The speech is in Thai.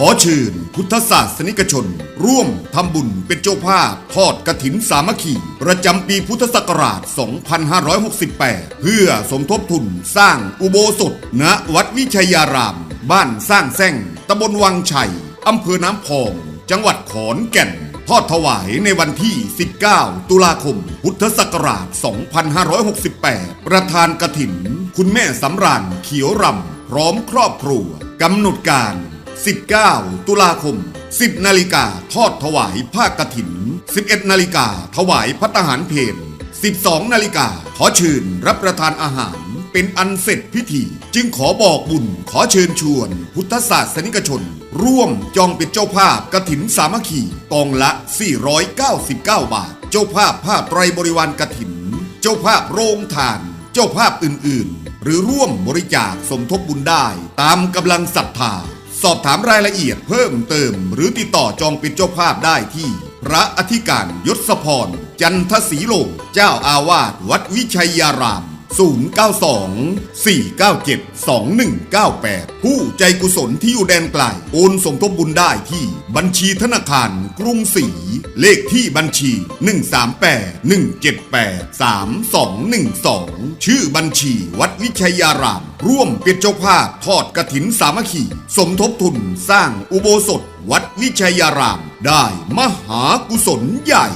ขอเชิญพุทธศาสนิกชน ร่วมทำบุญเป็นเจ้าภาพ ทอดกระถินสามัคคีประจำปีพุทธศักราช 2568 เพื่อสมทบทุนสร้างอุโบสถ ณ วัดวิชัยาราม บ้านสร้างแซงตำบลวังชัยอำเภอน้ำพอง จังหวัดขอนแก่น ทอดถวายในวันที่ 19 ตุลาคม พุทธศักราช 2568 ประธานกระถิน คุณแม่สำราญเขียวรำพร้อมครอบครัวกำหนดการ 19 ตุลาคม 10 นาฬิกาทอดถวายผ้ากฐิน 11 นาฬิกาถวายพัตตาหารเพล12 นาฬิกาขอเชิญรับประทานอาหาร เป็นอันเสร็จพิธี จึงขอบอกบุญขอเชิญชวน พุทธศาสนิกชน ร่วมจองเป็นเจ้าภาพกฐินสามัคคีกองละ 499 บาท เจ้าภาพผ้าไตรบริวารกฐิน เจ้าภาพโรงทาน เจ้าภาพอื่นๆ หรือร่วมบริจาคสมทบบุญได้ ตามกำลังศรัทธา อบถามรายละเอียดเพิ่มเติม หรือติดต่อจองเป็นเจ้าภาพได้ที่ พระอธิการยศพร จันทศีโลเจ้าอาวาสวัดวิชัยยาราม 092 497 2198 ผู้ใจกุศลที่อยู่แดนไกลโอนสมทบบุญได้ที่บัญชีธนาคารกรุงศรีเลขที่บัญชี 138 178 3212 ชื่อบัญชีวัดวิชัยยาราม ร่วมเป็นเจ้าภาพทอดกระถินสามัคคี สมทบทุนสร้างอุโบสถ วัดวิชัยยาราม ได้มหากุศลใหญ่